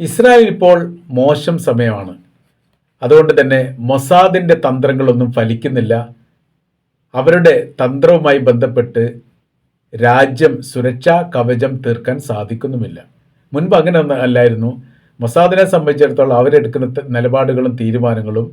Israel ഇപ്പോൾ മോശം സമയമാണ്. അതുകൊണ്ട് തന്നെ മൊസാദിന്റെ തന്ത്രങ്ങളൊന്നും ഫലിക്കുന്നില്ല. അവരുടെ തന്ത്രവുമായി ബന്ധപ്പെട്ട് രാജ്യം സുരക്ഷാ കവചം തീർക്കാൻ സാധിക്കുന്നുമില്ല. മുൻപ് അങ്ങനെ ഒന്നും അല്ലായിരുന്നു. മൊസാദിനെ സംബന്ധിച്ചിടത്തോളം അവരെടുക്കുന്ന നിലപാടുകളും തീരുമാനങ്ങളും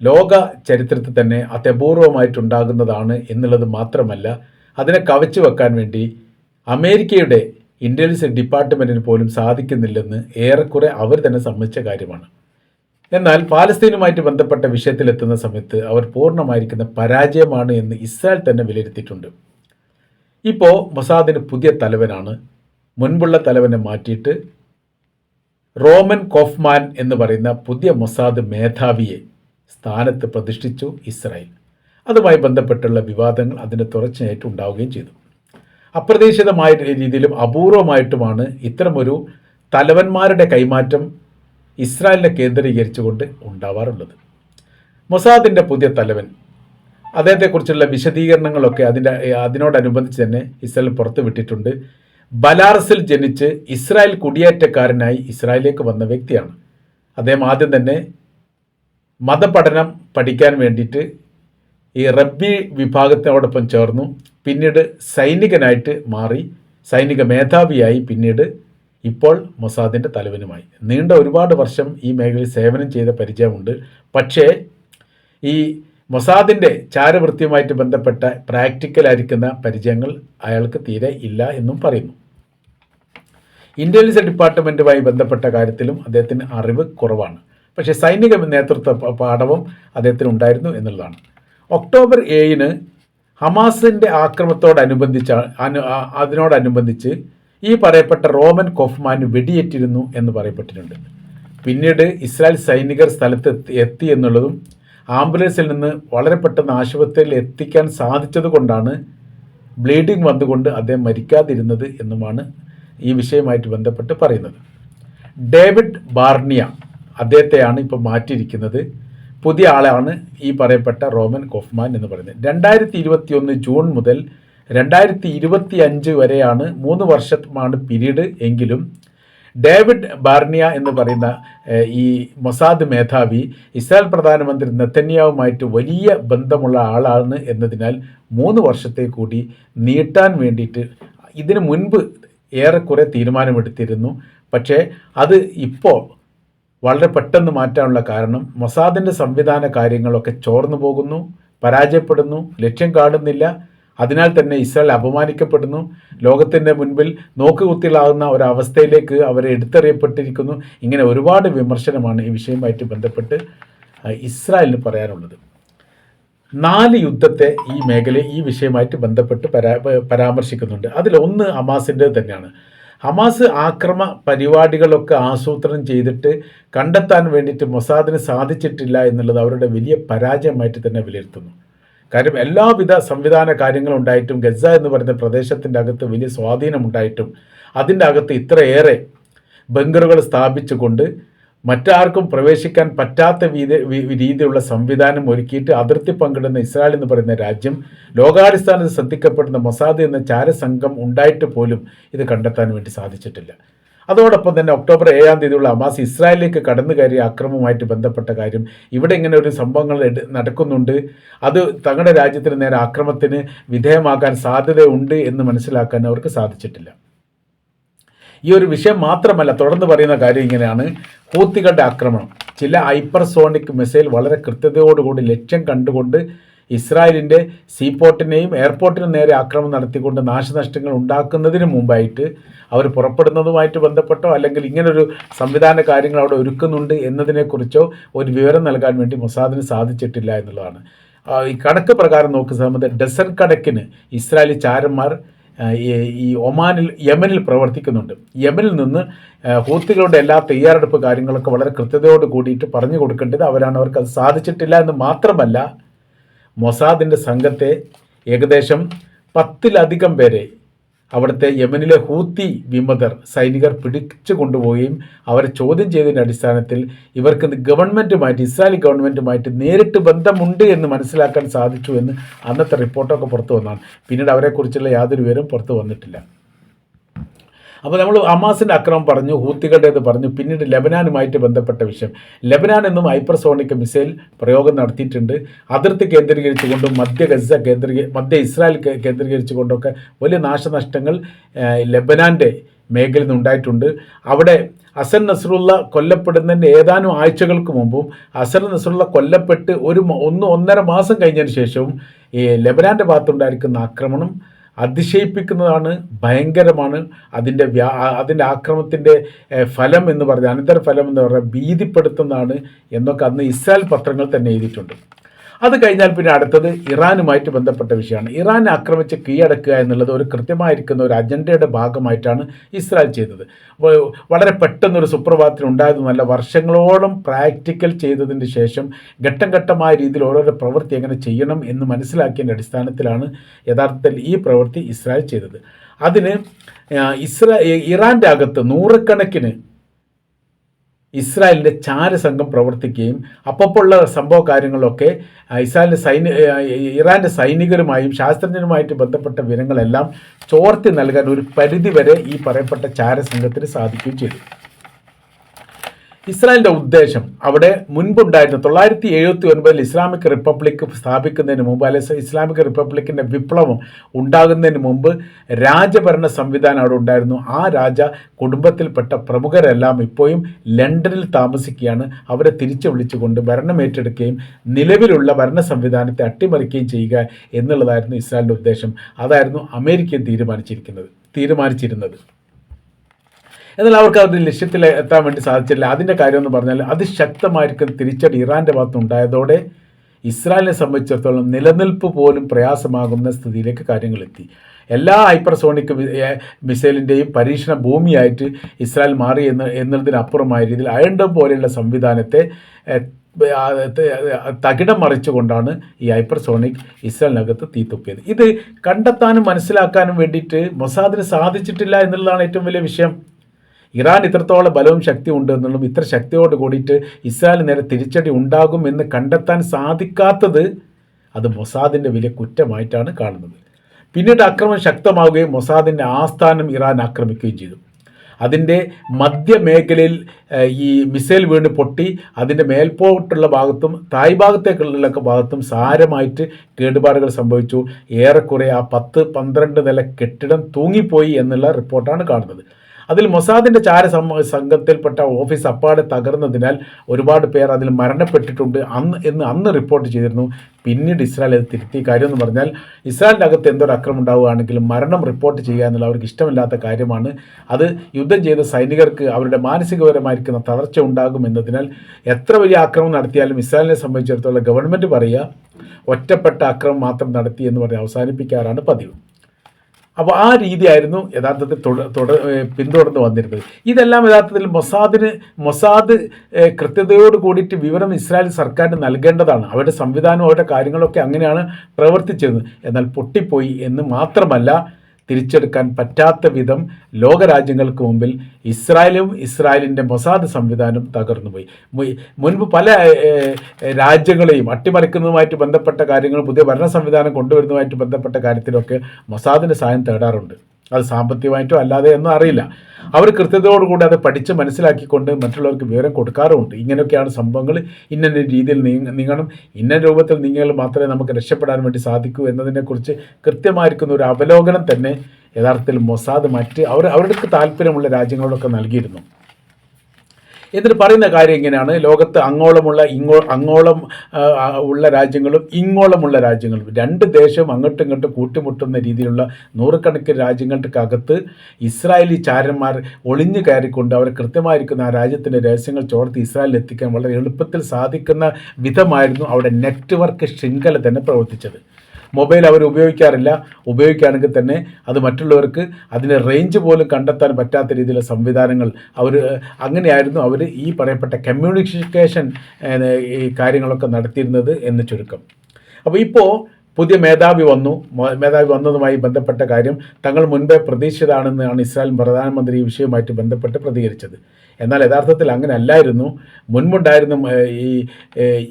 ലോക ചരിത്രത്തിൽ തന്നെ അത്യപൂർവമായിട്ടുണ്ടാകുന്നതാണ് എന്നുള്ളത് മാത്രമല്ല അതിനെ കവച്ചു വെക്കാൻ വേണ്ടി അമേരിക്കയുടെ ഇന്റലിജൻസ് ഡിപ്പാർട്ട്മെന്റിന് പോലും സാധിക്കുന്നില്ലെന്ന് ഏറെക്കുറെ അവർ തന്നെ സമ്മതിച്ച കാര്യമാണ്. എന്നാൽ പാലസ്തീനുമായിട്ട് ബന്ധപ്പെട്ട വിഷയത്തിലെത്തുന്ന സമയത്ത് അവർ പൂർണമായിരിക്കുന്ന പരാജയമാണ് എന്ന് ഇസ്രായേൽ തന്നെ വിലയിരുത്തിയിട്ടുണ്ട്. ഇപ്പോൾ മൊസാദിന് പുതിയ തലവനാണ്. മുൻപുള്ള തലവനെ മാറ്റിയിട്ട് റോമൻ കോഫ്മാൻ എന്ന് പറയുന്ന പുതിയ മൊസാദ് മേധാവിയെ സ്ഥാനത്ത് പ്രതിഷ്ഠിച്ചു ഇസ്രായേൽ. അതുമായി ബന്ധപ്പെട്ടുള്ള വിവാദങ്ങൾ അതിന്റെ തുടർച്ചയായിട്ട് ഉണ്ടാവുകയും ചെയ്തു. അപ്രതീക്ഷിതമായ രീതിയിലും അപൂർവമായിട്ടുമാണ് ഇത്തരമൊരു തലവന്മാരുടെ കൈമാറ്റം ഇസ്രായേലിനെ കേന്ദ്രീകരിച്ചുകൊണ്ട് ഉണ്ടാവാറുള്ളത്. മൊസാദിന്റെ പുതിയ തലവൻ. അദ്ദേഹത്തെക്കുറിച്ചുള്ള വിശദീകരണങ്ങളൊക്കെ അതിന്റെ അതിനോടനുബന്ധിച്ച് തന്നെ ഇസ്രായേൽ പുറത്തു വിട്ടിട്ടുണ്ട്. ബലാറസിൽ ജനിച്ച് ഇസ്രായേൽ കുടിയേറ്റക്കാരനായി ഇസ്രായേലിലേക്ക് വന്ന വ്യക്തിയാണ്. അദ്ദേഹം ആദ്യം തന്നെ മതപഠനം പഠിക്കാൻ വേണ്ടിയിട്ട് ഈ റബ്ബി വിഭാഗത്തിനോടൊപ്പം ചേർന്നു. പിന്നീട് സൈനികനായിട്ട് മാറി സൈനിക മേധാവിയായി പിന്നീട് ഇപ്പോൾ മൊസാദിന്റെ തലവനുമായി. നീണ്ട ഒരുപാട് വർഷം ഈ മേഖലയിൽ സേവനം ചെയ്ത പരിചയമുണ്ട്. പക്ഷേ ഈ മൊസാദിന്റെ ചാരവൃത്തിയുമായിട്ട് ബന്ധപ്പെട്ട പ്രാക്ടിക്കലായിരിക്കുന്ന പരിചയങ്ങൾ അയാൾക്ക് തീരെ ഇല്ല എന്നും പറയുന്നു. ഇന്റലിജൻസ് ഡിപ്പാർട്ട്മെന്റുമായി ബന്ധപ്പെട്ട കാര്യത്തിലും അദ്ദേഹത്തിന് അറിവ് കുറവാണ്. പക്ഷേ സൈനിക നേതൃത്വ പാഠവും അദ്ദേഹത്തിന് ഉണ്ടായിരുന്നു എന്നുള്ളതാണ്. ഒക്ടോബർ ഏഴിന് ഹമാസിന്റെ ആക്രമണത്തോടനുബന്ധിച്ച് അനു അതിനോടനുബന്ധിച്ച് ഈ പറയപ്പെട്ട റോമൻ കൊഫ്മാൻ വെടിയേറ്റിരുന്നു എന്ന് പറയപ്പെട്ടിട്ടുണ്ട്. പിന്നീട് ഇസ്രായേൽ സൈനികർ സ്ഥലത്ത് എത്തി- എന്നുള്ളതും ആംബുലൻസിൽ നിന്ന് വളരെ പെട്ടെന്ന് ആശുപത്രിയിൽ എത്തിക്കാൻ സാധിച്ചതുകൊണ്ടാണ് ബ്ലീഡിംഗ് വന്നുകൊണ്ട് അദ്ദേഹം മരിക്കാതിരുന്നത് എന്നുമാണ് ഈ വിഷയവുമായിട്ട് ബന്ധപ്പെട്ട് പറയുന്നത്. ഡേവിഡ് ബാർണിയ അദ്ദേഹത്തെയാണ് ഇപ്പോൾ മാറ്റിയിരിക്കുന്നത്. പുതിയ ആളാണ് ഈ പറയപ്പെട്ട റോമൻ കോഫ്മാൻ എന്ന് പറയുന്നത്. രണ്ടായിരത്തി ഇരുപത്തി ഒന്ന് ജൂൺ മുതൽ രണ്ടായിരത്തി ഇരുപത്തി അഞ്ച് വരെയാണ് മൂന്ന് വർഷമാണ് പിരീഡ് എങ്കിലും ഡേവിഡ് ബാർണിയ എന്ന് പറയുന്ന ഈ മൊസാദ് മേധാവി ഇസ്രായേൽ പ്രധാനമന്ത്രി നെത്തന്യാവുമായിട്ട് വലിയ ബന്ധമുള്ള ആളാണ് എന്നതിനാൽ മൂന്ന് വർഷത്തെ കൂടി നീട്ടാൻ വേണ്ടിയിട്ട് ഇതിനു മുൻപ് ഏറെക്കുറെ തീരുമാനമെടുത്തിരുന്നു. പക്ഷേ അത് ഇപ്പോൾ വളരെ പെട്ടെന്ന് മാറ്റാനുള്ള കാരണം മൊസാദിന്റെ സംവിധാന കാര്യങ്ങളൊക്കെ ചോർന്നു പോകുന്നു പരാജയപ്പെടുന്നു ലക്ഷ്യം കാണുന്നില്ല അതിനാൽ തന്നെ ഇസ്രായേൽ അപമാനിക്കപ്പെടുന്നു. ലോകത്തിന്റെ മുൻപിൽ നോക്കുകുത്തിലാകുന്ന ഒരവസ്ഥയിലേക്ക് അവരെ എടുത്തെറിയപ്പെട്ടിരിക്കുന്നു. ഇങ്ങനെ ഒരുപാട് വിമർശനമാണ് ഈ വിഷയവുമായിട്ട് ബന്ധപ്പെട്ട് ഇസ്രായേലിന് പറയാനുള്ളത്. നാല് യുദ്ധത്തെ ഈ മേഖല ഈ വിഷയമായിട്ട് ബന്ധപ്പെട്ട് പരാ പരാമർശിക്കുന്നുണ്ട്. അതിലൊന്ന് ഹമാസിന്റെ തന്നെയാണ്. ഹമാസ് ആക്രമ പരിപാടികളൊക്കെ ആസൂത്രണം ചെയ്തിട്ട് കണ്ടെത്താൻ വേണ്ടിയിട്ട് മൊസാദിന് സാധിച്ചിട്ടില്ല എന്നുള്ളത് അവരുടെ വലിയ പരാജയമായിട്ട് തന്നെ വിലയിരുത്തുന്നു. കാര്യം എല്ലാവിധ സംവിധാന കാര്യങ്ങളും ഉണ്ടായിട്ടും ഗസ എന്ന് പറയുന്ന പ്രദേശത്തിന്റെ അകത്ത് വലിയ സ്വാധീനമുണ്ടായിട്ടും അതിന്റെ അകത്ത് ഇത്രയേറെ ബങ്കറുകൾ സ്ഥാപിച്ചുകൊണ്ട് മറ്റാർക്കും പ്രവേശിക്കാൻ പറ്റാത്ത രീതിയിലുള്ള സംവിധാനം ഒരുക്കിയിട്ട് അതിർത്തി പങ്കിടുന്ന ഇസ്രായേൽ എന്ന് പറയുന്ന രാജ്യം ലോകാടിസ്ഥാനത്തിൽ ശ്രദ്ധിക്കപ്പെടുന്ന മൊസാദ് എന്ന ചാരസംഘം ഉണ്ടായിട്ട് പോലും ഇത് കണ്ടെത്താൻ വേണ്ടി സാധിച്ചിട്ടില്ല. അതോടൊപ്പം തന്നെ ഒക്ടോബർ ഏഴാം തീയതിയുള്ള അമാസ് ഇസ്രായേലിലേക്ക് കടന്നു കയറിയ അക്രമവുമായിട്ട് ബന്ധപ്പെട്ട കാര്യം ഇവിടെ ഇങ്ങനെ ഒരു സംഭവങ്ങൾ നടക്കുന്നുണ്ട്. അത് തങ്ങളുടെ രാജ്യത്തിന് നേരെ അക്രമത്തിന് വിധേയമാക്കാൻ സാധ്യതയുണ്ട് എന്ന് മനസ്സിലാക്കാൻ അവർക്ക് സാധിച്ചിട്ടില്ല. ഈ ഒരു വിഷയം മാത്രമല്ല തുടർന്ന് പറയുന്ന കാര്യം ഇങ്ങനെയാണ്. ഹൂത്തികളുടെ ആക്രമണം. ചില ഹൈപ്പർസോണിക് മിസൈൽ വളരെ കൃത്യതയോടുകൂടി ലക്ഷ്യം കണ്ടുകൊണ്ട് ഇസ്രായേലിന്റെ സീപോർട്ടിനെയും എയർപോർട്ടിനും നേരെ ആക്രമണം നടത്തിക്കൊണ്ട് നാശനഷ്ടങ്ങൾ ഉണ്ടാക്കുന്നതിന് മുമ്പായിട്ട് അവർ പുറപ്പെടുന്നതുമായിട്ട് ബന്ധപ്പെട്ടോ അല്ലെങ്കിൽ ഇങ്ങനൊരു സംവിധാന കാര്യങ്ങൾ അവിടെ ഒരുക്കുന്നുണ്ട് എന്നതിനെക്കുറിച്ചോ ഒരു വിവരം നൽകാൻ വേണ്ടി മൊസാദിന് സാധിച്ചിട്ടില്ല എന്നുള്ളതാണ്. ഈ കണക്ക് പ്രകാരം നോക്കുന്ന സമയത്ത് ഡസൻ കണക്കിന് ഇസ്രായേലി ചാരന്മാർ ഈ ഒമാനിൽ യമനിൽ പ്രവർത്തിക്കുന്നുണ്ട്. യമനിൽ നിന്ന് ഹൂത്തികളുടെ എല്ലാ തയ്യാറെടുപ്പ് കാര്യങ്ങളൊക്കെ വളരെ കൃത്യതയോട് കൂടിയിട്ട് പറഞ്ഞു കൊടുക്കേണ്ടത് അവരാണ്. അവർക്ക് അത് സാധിച്ചിട്ടില്ല എന്ന് മാത്രമല്ല മൊസാദിന്റെ സംഘത്തെ ഏകദേശം പത്തിലധികം പേരെ അവിടുത്തെ യമനിലെ ഹൂത്തി വിമതർ സൈനികർ പിടിച്ചു കൊണ്ടുപോവുകയും അവരെ ചോദ്യം ചെയ്തതിന്റെ അടിസ്ഥാനത്തിൽ ഇവർക്ക് ഗവൺമെന്റുമായിട്ട് ഇസ്രായേലി ഗവൺമെന്റുമായിട്ട് നേരിട്ട് ബന്ധമുണ്ട് എന്ന് മനസ്സിലാക്കാൻ സാധിച്ചു എന്ന് അന്നത്തെ റിപ്പോർട്ടൊക്കെ പുറത്തു വന്നതാണ്. പിന്നീട് അവരെക്കുറിച്ചുള്ള യാതൊരു വിവരവും പുറത്തു വന്നിട്ടില്ല. അപ്പോൾ നമ്മൾ ഹമാസിന്റെ അക്രമം പറഞ്ഞു ഹൂത്തികളുടേത് പറഞ്ഞു പിന്നീട് ലബനാനുമായിട്ട് ബന്ധപ്പെട്ട വിഷയം. ലബനാൻ എന്നും ഹൈപ്പർസോണിക് മിസൈൽ പ്രയോഗം നടത്തിയിട്ടുണ്ട്. അതിർത്തി കേന്ദ്രീകരിച്ചുകൊണ്ടും മധ്യ ഗസ കേന്ദ്രീ മധ്യ ഇസ്രായേൽ കേന്ദ്രീകരിച്ചുകൊണ്ടൊക്കെ വലിയ നാശനഷ്ടങ്ങൾ ലബനാന്റെ മേഖലയിൽ നിന്നുണ്ടായിട്ടുണ്ട്. അവിടെ അസൻ നസറുള്ള കൊല്ലപ്പെടുന്നതിന്റെ ഏതാനും ആഴ്ചകൾക്ക് മുമ്പും അസൻ നസറുള്ള കൊല്ലപ്പെട്ട് ഒരു ഒന്ന് ഒന്നര മാസം കഴിഞ്ഞതിന് ശേഷവും ഈ ലബനാന്റെ ഭാഗത്തുണ്ടായിരിക്കുന്ന ആക്രമണം അതിശയിപ്പിക്കുന്നതാണ് ഭയങ്കരമാണ്. അതിന്റെ വ്യാ അതിന്റെ ആക്രമണത്തിന്റെ ഫലം എന്ന് പറഞ്ഞാൽ അനന്തര ഫലം എന്ന് പറഞ്ഞാൽ ഭീതിപ്പെടുത്തുന്നതാണ് എന്നൊക്കെ അന്ന് ഇസ്രായേൽ പത്രങ്ങൾ തന്നെ എഴുതിയിട്ടുണ്ട്. അത് കഴിഞ്ഞാൽ പിന്നെ അടുത്തത് ഇറാനുമായിട്ട് ബന്ധപ്പെട്ട വിഷയമാണ്. ഇറാൻ ആക്രമിച്ച് കീഴടക്കുക എന്നുള്ളത് ഒരു കൃത്യമായിരിക്കുന്ന ഒരു അജണ്ടയുടെ ഭാഗമായിട്ടാണ് ഇസ്രായേൽ ചെയ്തത്. വളരെ പെട്ടെന്നൊരു സുപ്രഭാതത്തിൽ ഉണ്ടായതുമല്ല വർഷങ്ങളോളം പ്രാക്ടിക്കൽ ചെയ്തതിന് ശേഷം ഘട്ടം ഘട്ടമായ രീതിയിൽ ഓരോരോ പ്രവൃത്തി എങ്ങനെ ചെയ്യണം എന്ന് മനസ്സിലാക്കിയതിന്റെ അടിസ്ഥാനത്തിലാണ് യഥാർത്ഥത്തിൽ ഈ പ്രവൃത്തി ഇസ്രായേൽ ചെയ്തത്. അതിന് ഇസ്രാ ഇറാന്റെ അകത്ത് നൂറുകണക്കിന് ഇസ്രായേലിന്റെ ചാരസംഘം പ്രവർത്തിക്കുകയും അപ്പപ്പോഴുള്ള സംഭവ കാര്യങ്ങളൊക്കെ ഇസ്രായേലിന്റെ സൈനി ഇറാന്റെ സൈനികരുമായും ശാസ്ത്രജ്ഞരുമായിട്ട് ബന്ധപ്പെട്ട വിവരങ്ങളെല്ലാം ചോർത്തി നൽകാൻ ഒരു പരിധിവരെ ഈ പറയപ്പെട്ട ചാരസംഘത്തിന് സാധിക്കുകയും ചെയ്തു. ഇസ്രായേലിന്റെ ഉദ്ദേശം അവിടെ മുൻപുണ്ടായിരുന്ന തൊള്ളായിരത്തി എഴുപത്തി ഒൻപതിൽ ഇസ്ലാമിക് റിപ്പബ്ലിക് സ്ഥാപിക്കുന്നതിന് മുമ്പ് അല്ലെ ഇസ്ലാമിക് റിപ്പബ്ലിക്കിന്റെ വിപ്ലവം ഉണ്ടാകുന്നതിന് മുമ്പ് രാജഭരണ സംവിധാനം അവിടെ ഉണ്ടായിരുന്നു. ആ രാജ കുടുംബത്തിൽപ്പെട്ട പ്രമുഖരെല്ലാം ഇപ്പോഴും ലണ്ടനിൽ താമസിക്കുകയാണ്. അവരെ തിരിച്ചു വിളിച്ചുകൊണ്ട് ഭരണം ഏറ്റെടുക്കുകയും നിലവിലുള്ള ഭരണ സംവിധാനത്തെ അട്ടിമറിക്കുകയും ചെയ്യുക എന്നുള്ളതായിരുന്നു ഇസ്രായേലിന്റെ ഉദ്ദേശം. അതായിരുന്നു അമേരിക്ക തീരുമാനിച്ചിരിക്കുന്നത് തീരുമാനിച്ചിരുന്നത്. എന്നാൽ അവർക്ക് അവരുടെ ലക്ഷ്യത്തിൽ എത്താൻ വേണ്ടി സാധിച്ചില്ല അതിന്റെ കാര്യം എന്ന് പറഞ്ഞാൽ അതിശക്തമായിരിക്കും തിരിച്ചടി ഇറാന്റെ ഭാഗത്തുണ്ടായതോടെ ഇസ്രായേലിനെ സംബന്ധിച്ചിടത്തോളം നിലനിൽപ്പ് പോലും പ്രയാസമാകുന്ന സ്ഥിതിയിലേക്ക് കാര്യങ്ങളെത്തി എല്ലാ ഹൈപ്പർസോണിക് മിസൈലിന്റെയും പരീക്ഷണ ഭൂമിയായിട്ട് ഇസ്രായേൽ മാറി എന്ന് എന്നതിനപ്പുറമായ രീതിയിൽ അയണ്ടം പോലെയുള്ള സംവിധാനത്തെ തകിടം മറിച്ചുകൊണ്ടാണ് ഈ ഹൈപ്പർസോണിക് ഇസ്രായേലിനകത്ത് തീത്തുപ്പിയത് ഇത് കണ്ടെത്താനും മനസ്സിലാക്കാനും വേണ്ടിയിട്ട് മൊസാദിന് സാധിച്ചിട്ടില്ല എന്നുള്ളതാണ് ഏറ്റവും വലിയ വിഷയം. ഇറാൻ ഇത്രത്തോളം ബലവും ശക്തി ഉണ്ട് എന്നുള്ളതും ഇത്ര ശക്തിയോട് കൂടിയിട്ട് ഇസ്രായേൽ നേരെ തിരിച്ചടി ഉണ്ടാകും എന്ന് കണ്ടെത്താൻ സാധിക്കാത്തത് അത് മൊസാദിന്റെ വലിയ കുറ്റമായിട്ടാണ് കാണുന്നത്. പിന്നീട് ആക്രമണം ശക്തമാവുകയും മൊസാദിന്റെ ആസ്ഥാനം ഇറാൻ ആക്രമിക്കുകയും ചെയ്തു. അതിന്റെ മധ്യമേഖലയിൽ ഈ മിസൈൽ വീണ് പൊട്ടി അതിന്റെ മേൽപോട്ടുള്ള ഭാഗത്തും തായ് ഭാഗത്തേക്കുള്ള ഭാഗത്തും സാരമായിട്ട് കേടുപാടുകൾ സംഭവിച്ചു. ഏറെക്കുറെ ആ പത്ത് പന്ത്രണ്ട് നില കെട്ടിടം തൂങ്ങിപ്പോയി എന്നുള്ള റിപ്പോർട്ടാണ് കാണുന്നത്. അതിൽ മൊസാദിന്റെ ചാര സംഘത്തിൽപ്പെട്ട ഓഫീസ് അപ്പാടെ തകർന്നതിനാൽ ഒരുപാട് പേർ അതിൽ മരണപ്പെട്ടിട്ടുണ്ട്. അന്ന് എന്ന് അന്ന് റിപ്പോർട്ട് ചെയ്തിരുന്നു. പിന്നീട് ഇസ്രായേൽ അത് തിരുത്തി. കാര്യം എന്ന് പറഞ്ഞാൽ ഇസ്രായേലിന്റെ അകത്ത് എന്തൊരു അക്രമം ഉണ്ടാവുകയാണെങ്കിലും മരണം റിപ്പോർട്ട് ചെയ്യുക എന്നുള്ള അവർക്ക് ഇഷ്ടമില്ലാത്ത കാര്യമാണ്. അത് യുദ്ധം ചെയ്ത സൈനികർക്ക് അവരുടെ മാനസികപരമായിരിക്കുന്ന തളർച്ച ഉണ്ടാകും എന്നതിനാൽ എത്ര വലിയ ആക്രമണം നടത്തിയാലും ഇസ്രായേലിനെ സംബന്ധിച്ചിടത്തോളം ഗവൺമെന്റ് പറയുക ഒറ്റപ്പെട്ട അക്രമം മാത്രം നടത്തി എന്ന് പറഞ്ഞ് അവസാനിപ്പിക്കാറാണ് പതിവ്. അപ്പോൾ ആ രീതിയായിരുന്നു യഥാർത്ഥത്തിൽ തുട തുട പിന്തുടർന്ന് വന്നിരുന്നത്. ഇതെല്ലാം യഥാർത്ഥത്തിൽ മൊസാദിന് മൊസാദ് കൃത്യതയോട് കൂടിയിട്ട് വിവരം ഇസ്രായേൽ സർക്കാരിന് നൽകേണ്ടതാണ്. അവരുടെ സംവിധാനം അവരുടെ കാര്യങ്ങളൊക്കെ അങ്ങനെയാണ് പ്രവർത്തിച്ചിരുന്നത്. എന്നാൽ പൊട്ടിപ്പോയി എന്ന് മാത്രമല്ല തിരിച്ചെടുക്കാൻ പറ്റാത്ത വിധം ലോകരാജ്യങ്ങൾക്ക് മുമ്പിൽ ഇസ്രായേലും ഇസ്രായേലിന്റെ മൊസാദ് സംവിധാനം തകർന്നുപോയി. മുൻപ് പല രാജ്യങ്ങളെയും അട്ടിമറിക്കുന്നതുമായിട്ട് ബന്ധപ്പെട്ട കാര്യങ്ങൾ പുതിയ ഭരണ സംവിധാനം കൊണ്ടുവരുന്നതുമായിട്ട് ബന്ധപ്പെട്ട കാര്യത്തിലൊക്കെ മൊസാദിന്റെ സഹായം തേടാറുണ്ട്. അത് സാമ്പത്തികമായിട്ടോ അല്ലാതെ എന്നും അറിയില്ല. അവർ കൃത്യതയോടുകൂടി അത് പഠിച്ച് മനസ്സിലാക്കിക്കൊണ്ട് മറ്റുള്ളവർക്ക് വിവരം കൊടുക്കാറുമുണ്ട്. ഇങ്ങനെയൊക്കെയാണ് സംഭവങ്ങൾ. ഇന്ന രീതിയിൽ നീങ്ങ നീങ്ങണം. ഇന്ന രൂപത്തിൽ നീങ്ങിയാൽ മാത്രമേ നമുക്ക് രക്ഷപ്പെടാൻ വേണ്ടി സാധിക്കൂ എന്നതിനെക്കുറിച്ച് കൃത്യമായിരിക്കുന്ന ഒരു അവലോകനം തന്നെ യഥാർത്ഥത്തിൽ മൊസാദ് മറ്റ് അവർ അവർക്ക് താല്പര്യമുള്ള രാജ്യങ്ങളോടൊക്കെ നൽകിയിരുന്നു. എന്നിട്ട് പറയുന്ന കാര്യം ഇങ്ങനെയാണ്. ലോകത്ത് അങ്ങോളമുള്ള ഇങ്ങോ അങ്ങോളം ഉള്ള രാജ്യങ്ങളും ഇങ്ങോളമുള്ള രാജ്യങ്ങളും. രണ്ട് ദേശവും അങ്ങോട്ടും ഇങ്ങോട്ടും കൂട്ടിമുട്ടുന്ന രീതിയിലുള്ള നൂറുകണക്കിന് രാജ്യങ്ങൾക്കകത്ത് ഇസ്രായേലി ചാരന്മാർ ഒളിഞ്ഞു കയറിക്കൊണ്ട് അവർ കൃത്യമായിരിക്കുന്ന ആ രാജ്യത്തിന്റെ രഹസ്യങ്ങൾ ചോർത്തി ഇസ്രായേലിൽ എത്തിക്കാൻ വളരെ എളുപ്പത്തിൽ സാധിക്കുന്ന വിധമായിരുന്നു അവിടെ നെറ്റ്വർക്ക് ശൃംഖല തന്നെ പ്രവർത്തിച്ചത്. മൊബൈൽ അവർ ഉപയോഗിക്കാറില്ല. ഉപയോഗിക്കുകയാണെങ്കിൽ തന്നെ അത് മറ്റുള്ളവർക്ക് അതിന്റെ റേഞ്ച് പോലും കണ്ടെത്താൻ പറ്റാത്ത രീതിയിലുള്ള സംവിധാനങ്ങൾ അവർ അങ്ങനെയായിരുന്നു അവർ ഈ പറയപ്പെട്ട കമ്മ്യൂണിക്കേഷൻ ഈ കാര്യങ്ങളൊക്കെ നടത്തിയിരുന്നത് എന്ന് ചുരുക്കം. അപ്പോൾ ഇപ്പോൾ പുതിയ മേധാവി വന്നു. മേധാവി വന്നതുമായി ബന്ധപ്പെട്ട കാര്യം തങ്ങൾ മുൻപേ പ്രതീക്ഷിച്ചതാണെന്നാണ് ഇസ്രായേൽ പ്രധാനമന്ത്രി ഈ വിഷയവുമായിട്ട് ബന്ധപ്പെട്ട് പ്രതികരിച്ചത്. എന്നാൽ യഥാർത്ഥത്തിൽ അങ്ങനെ അല്ലായിരുന്നു മുൻപുണ്ടായിരുന്ന ഈ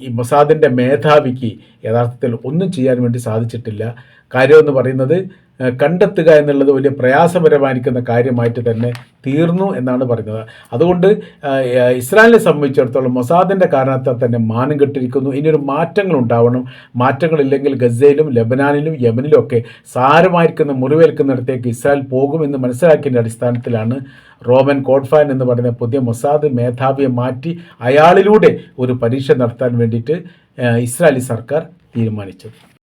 ഈ മൊസാദിന്റെ മേധാവിക്ക് യഥാർത്ഥത്തിൽ ഒന്നും ചെയ്യാൻ വേണ്ടി സാധിച്ചിട്ടില്ല. കാര്യമെന്ന് പറയുന്നത് കണ്ടെത്തുക എന്നുള്ളത് വലിയ പ്രയാസപരമായിരിക്കുന്ന കാര്യമായിട്ട് തന്നെ തീർന്നു എന്നാണ് പറയുന്നത്. അതുകൊണ്ട് ഇസ്രായേലിനെ സംബന്ധിച്ചിടത്തോളം മൊസാദിന്റെ കാരണത്താൽ തന്നെ മാനം കെട്ടിരിക്കുന്നു. ഇനിയൊരു മാറ്റങ്ങൾ ഉണ്ടാവണം. മാറ്റങ്ങളില്ലെങ്കിൽ ഗസയിലും ലബനാനിലും യമനിലും ഒക്കെ സാരമായിരിക്കുന്ന മുറിവേൽക്കുന്നിടത്തേക്ക് ഇസ്രായേൽ പോകുമെന്ന് മനസ്സിലാക്കിയതിന്റെ അടിസ്ഥാനത്തിലാണ് റോമൻ കോഡ്ഫാൻ എന്ന് പറയുന്ന പുതിയ മൊസാദ് മേധാവിയെ മാറ്റി അയാളിലൂടെ ഒരു പരീക്ഷ നടത്താൻ വേണ്ടിയിട്ട് ഇസ്രായേലി സർക്കാർ തീരുമാനിച്ചത്.